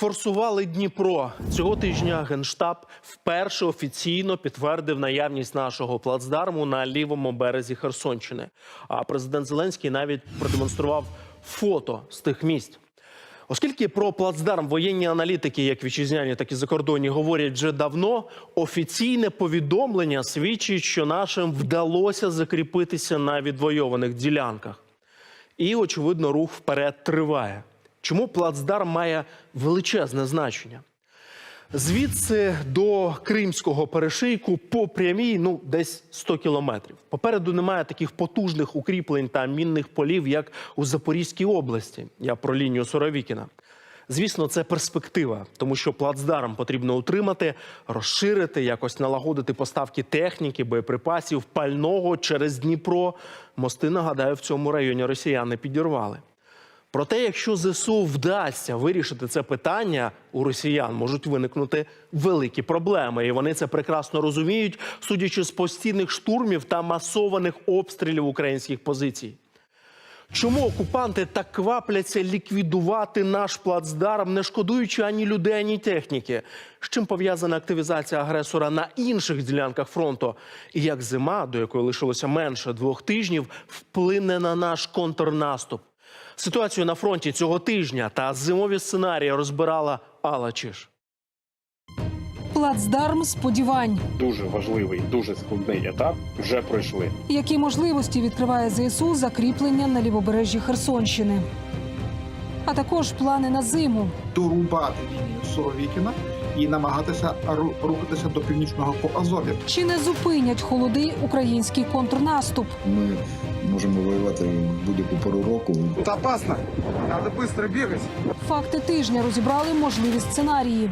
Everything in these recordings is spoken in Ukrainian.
Форсували Дніпро цього тижня. Генштаб вперше офіційно підтвердив наявність нашого плацдарму на лівому березі Херсонщини. А президент Зеленський навіть продемонстрував фото з тих місць. Оскільки про плацдарм воєнні аналітики, як вітчизняні, так і закордонні, говорять вже давно, офіційне повідомлення свідчить, що нашим вдалося закріпитися на відвойованих ділянках. І, очевидно, рух вперед триває. Чому плацдарм має величезне значення? Звідси до Кримського перешийку по прямій ну десь 100 кілометрів. Попереду немає таких потужних укріплень та мінних полів, як у Запорізькій області. Я про лінію Соровікіна. Звісно, це перспектива, тому що плацдарм потрібно утримати, розширити, якось налагодити поставки техніки, боєприпасів, пального через Дніпро. Мости, нагадаю, в цьому районі росіяни підірвали. Проте, якщо ЗСУ вдасться вирішити це питання, у росіян можуть виникнути великі проблеми, і вони це прекрасно розуміють, судячи з постійних штурмів та масованих обстрілів українських позицій. Чому окупанти так квапляться ліквідувати наш плацдарм, не шкодуючи ані людей, ані техніки? З чим пов'язана активізація агресора на інших ділянках фронту? І як зима, до якої лишилося менше двох тижнів, вплине на наш контрнаступ? Ситуацію на фронті цього тижня та зимові сценарії розбирала Алла Чиш. Плацдарм сподівань. дуже важливий, дуже складний етап вже пройшли. Які можливості відкриває ЗСУ закріплення на лівобережжі Херсонщини? А також плани на зиму. дорубати лінію Суровікіна і намагатися ру- рухатися до північного по Азові. Чи не зупинять холоди український контрнаступ? Ми можемо воювати будь-яку пору року. Тут опасно, треба швидко бігати. Факти тижня розібрали можливі сценарії.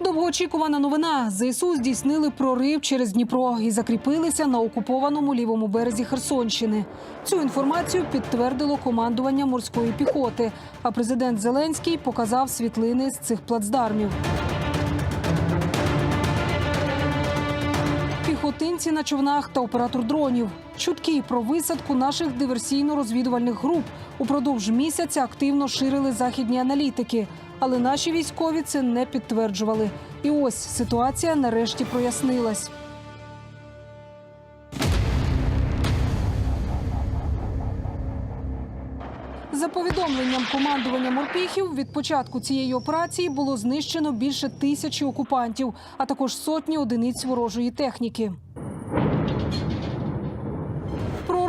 Довгоочікувана новина. ЗСУ здійснили прорив через Дніпро і закріпилися на окупованому лівому березі Херсонщини. Цю інформацію підтвердило командування морської піхоти. А президент Зеленський показав світлини з цих плацдармів. Піхотинці на човнах та оператор дронів. Чутки про висадку наших диверсійно-розвідувальних груп упродовж місяця активно ширили західні аналітики, але наші військові це не підтверджували. І ось ситуація нарешті прояснилась. За повідомленням командування морпіхів, від початку цієї операції було знищено більше тисячі окупантів, а також сотні одиниць ворожої техніки.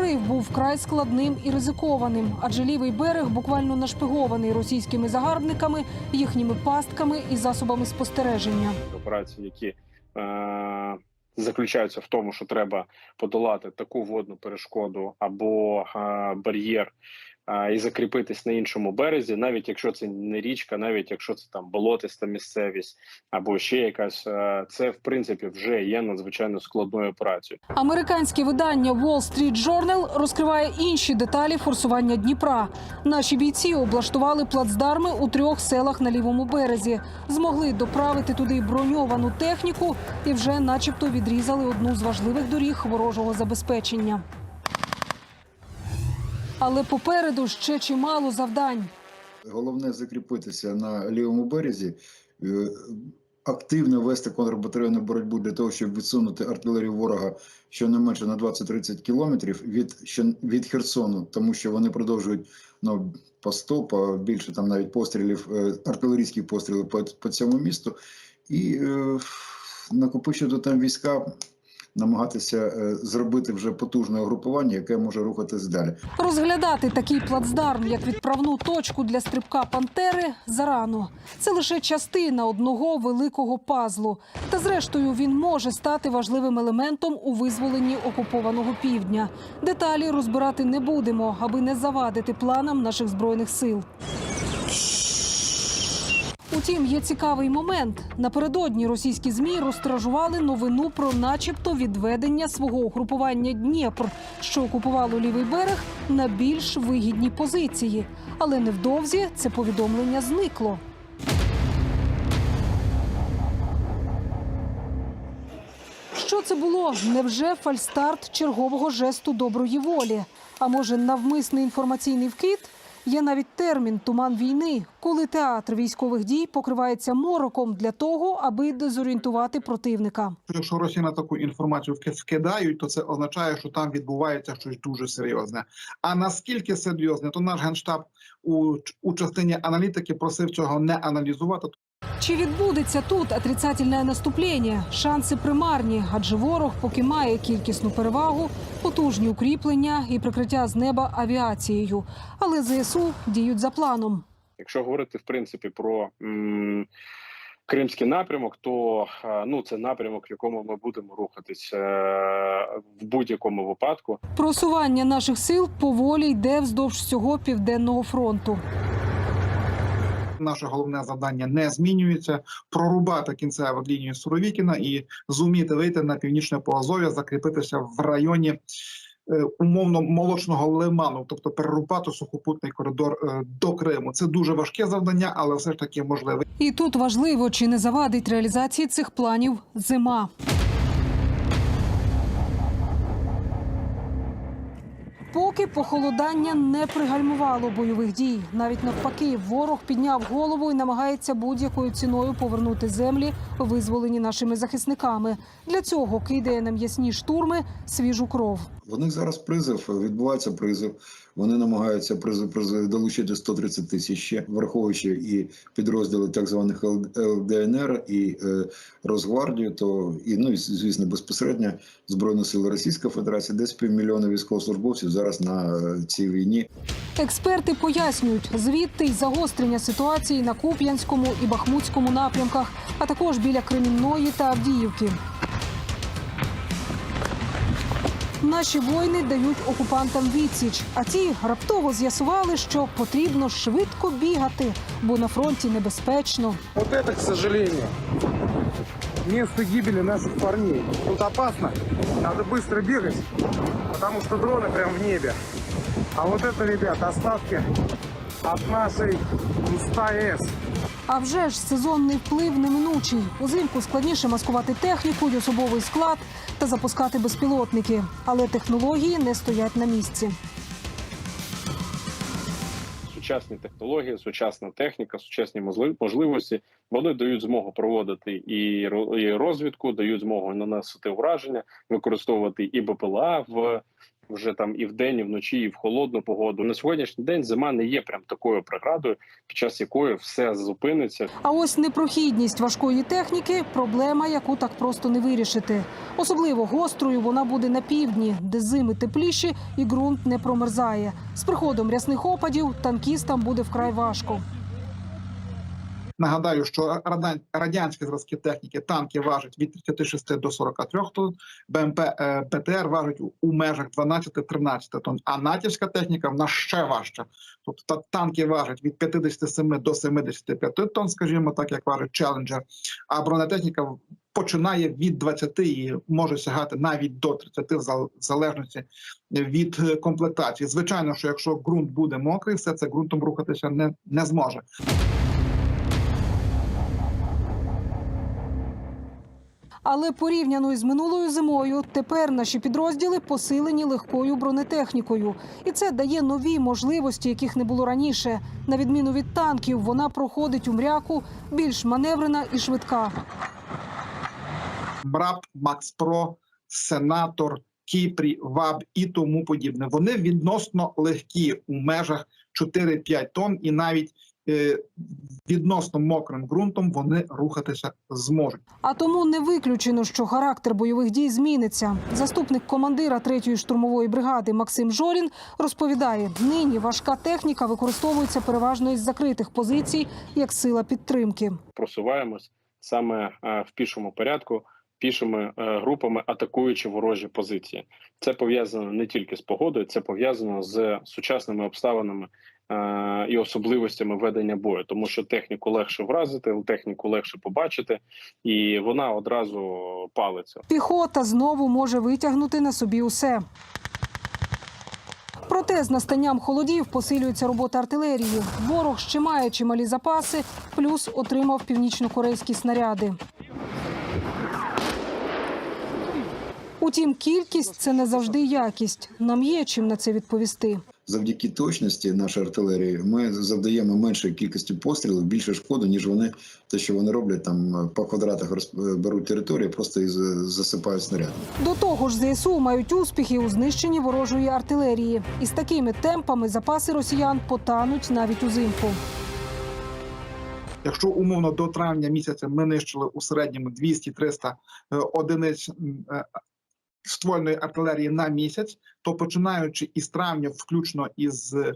Прорив був вкрай складним і ризикованим, адже лівий берег буквально нашпигований російськими загарбниками, їхніми пастками і засобами спостереження. Операції, які е- заключаються в тому, що треба подолати таку водну перешкоду або е- бар'єр. І закріпитись на іншому березі, навіть якщо це не річка, навіть якщо це там болотиста місцевість або ще якась, це в принципі вже є надзвичайно складною операцією. Американське видання Wall Street Journal розкриває інші деталі форсування Дніпра. Наші бійці облаштували плацдарми у трьох селах на лівому березі, змогли доправити туди броньовану техніку і вже, начебто, відрізали одну з важливих доріг ворожого забезпечення. Але попереду ще чимало завдань. Головне закріпитися на лівому березі, е, активно вести контрбатарейну боротьбу для того, щоб відсунути артилерію ворога щонайменше на 20-30 кілометрів від, від Херсону, тому що вони продовжують ну, по 100, по більше там навіть пострілів, е, артилерійських пострілів по, по цьому місту, і е, накопичувати там війська. Намагатися е, зробити вже потужне угрупування, яке може рухатись далі. Розглядати такий плацдарм як відправну точку для стрибка пантери зарано. Це лише частина одного великого пазлу. Та зрештою він може стати важливим елементом у визволенні окупованого півдня. Деталі розбирати не будемо, аби не завадити планам наших збройних сил. Утім, є цікавий момент. Напередодні російські змі розтражували новину про, начебто, відведення свого угрупування Дніпр, що окупувало лівий берег, на більш вигідні позиції. Але невдовзі це повідомлення зникло. Що це було? Невже фальстарт чергового жесту доброї волі? А може, навмисний інформаційний вкид? Є навіть термін туман війни, коли театр військових дій покривається мороком для того, аби дезорієнтувати противника. Якщо Росія на таку інформацію вки- вкидають, то це означає, що там відбувається щось дуже серйозне. А наскільки серйозне, то наш генштаб у, у частині аналітики просив цього не аналізувати. Чи відбудеться тут отрицательне наступлення? Шанси примарні, адже ворог поки має кількісну перевагу, потужні укріплення і прикриття з неба авіацією. Але ЗСУ діють за планом. Якщо говорити в принципі про м, кримський напрямок, то е, ну це напрямок, в якому ми будемо рухатись е, в будь-якому випадку. Просування наших сил поволі йде вздовж всього південного фронту. Наше головне завдання не змінюється: прорубати кінцеву лінію Суровікіна і зуміти вийти на північне Поазов'я, закріпитися в районі е, умовно молочного лиману, тобто перерубати сухопутний коридор е, до Криму. Це дуже важке завдання, але все ж таки можливе. І тут важливо, чи не завадить реалізації цих планів зима. Поки похолодання не пригальмувало бойових дій. Навіть навпаки, ворог підняв голову і намагається будь-якою ціною повернути землі, визволені нашими захисниками. Для цього кидає на м'ясні штурми свіжу кров. В них зараз призов, відбувається призов. Вони намагаються долучити 130 тисяч ще, враховуючи і підрозділи так званих ЛДНР і е, Росгвардію, то і ну і звісно безпосередньо Збройні сили Російської Федерації, десь півмільйона військовослужбовців зараз на е, цій війні. Експерти пояснюють, звідти й загострення ситуації на Куп'янському і Бахмутському напрямках, а також біля Кремінної та Авдіївки. Наші воїни дають окупантам відсіч, а ті раптово з'ясували, що потрібно швидко бігати, бо на фронті небезпечно. Вот это, к сожалению, место гибели наших парней. Тут опасно, надо быстро бегать, потому что дроны прям в небе. А вот это, ребят, остатки от нашей МСТА-С. А вже ж сезонний вплив неминучий. Узимку складніше маскувати техніку й особовий склад та запускати безпілотники. Але технології не стоять на місці. Сучасні технології, сучасна техніка, сучасні можли- можливості вони дають змогу проводити і ро- і розвідку, дають змогу наносити враження, використовувати і БПЛА в вже там і вдень, і вночі, і в холодну погоду. На сьогоднішній день зима не є прям такою преградою, під час якої все зупиниться. А ось непрохідність важкої техніки проблема, яку так просто не вирішити. Особливо гострою вона буде на півдні, де зими тепліші і ґрунт не промерзає. З приходом рясних опадів танкістам буде вкрай важко. Нагадаю, що радянські зразки техніки танки важать від 36 до 43 тонн, БМП е, ПТР важить у- межах 12-13 тонн, а натівська техніка в нас ще важча. Тобто та- танки важать від 57 до 75 тонн, скажімо так, як важить Челенджер, а бронетехніка починає від 20 і може сягати навіть до 30 в залежності від е, комплектації. Звичайно, що якщо ґрунт буде мокрий, все це ґрунтом рухатися не, не зможе. Але порівняно із минулою зимою, тепер наші підрозділи посилені легкою бронетехнікою, і це дає нові можливості, яких не було раніше. На відміну від танків, вона проходить у мряку, більш маневрена і швидка. МРАП, Макс Про, Сенатор, Кіпрі, ВАБ і тому подібне. Вони відносно легкі у межах 4-5 тонн, і навіть відносно мокрим ґрунтом вони рухатися зможуть. А тому не виключено, що характер бойових дій зміниться. Заступник командира 3-ї штурмової бригади Максим Жорін розповідає: нині важка техніка використовується переважно із закритих позицій як сила підтримки. Просуваємось саме е, в пішому порядку. Пішими е, групами атакуючи ворожі позиції, це пов'язано не тільки з погодою, це пов'язано з сучасними обставинами е, і особливостями ведення бою, тому що техніку легше вразити, техніку легше побачити, і вона одразу палиться. Піхота знову може витягнути на собі усе. Проте з настанням холодів посилюється робота артилерії. Ворог ще має чималі запаси, плюс отримав північно-корейські снаряди. Утім, кількість це не завжди якість. Нам є чим на це відповісти. Завдяки точності нашої артилерії ми завдаємо меншої кількості пострілів, більше шкоди, ніж вони те, що вони роблять там по квадратах розп- беруть територію, просто і за- засипають снаряди. До того ж, ЗСУ мають успіхи у знищенні ворожої артилерії. І з такими темпами запаси росіян потануть навіть узимку. Якщо умовно до травня місяця ми нищили у середньому 200-300 е, одиниць е, ствольної артилерії на місяць, то починаючи із травня, включно із е,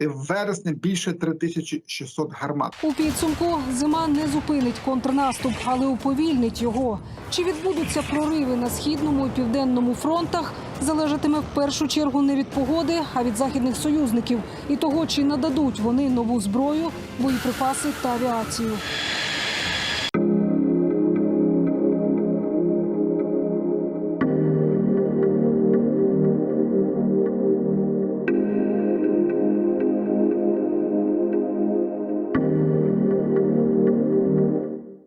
вересня, більше 3600 гармат. У підсумку зима не зупинить контрнаступ, але уповільнить його. Чи відбудуться прориви на східному і південному фронтах, залежатиме в першу чергу не від погоди, а від західних союзників і того, чи нададуть вони нову зброю, боєприпаси та авіацію.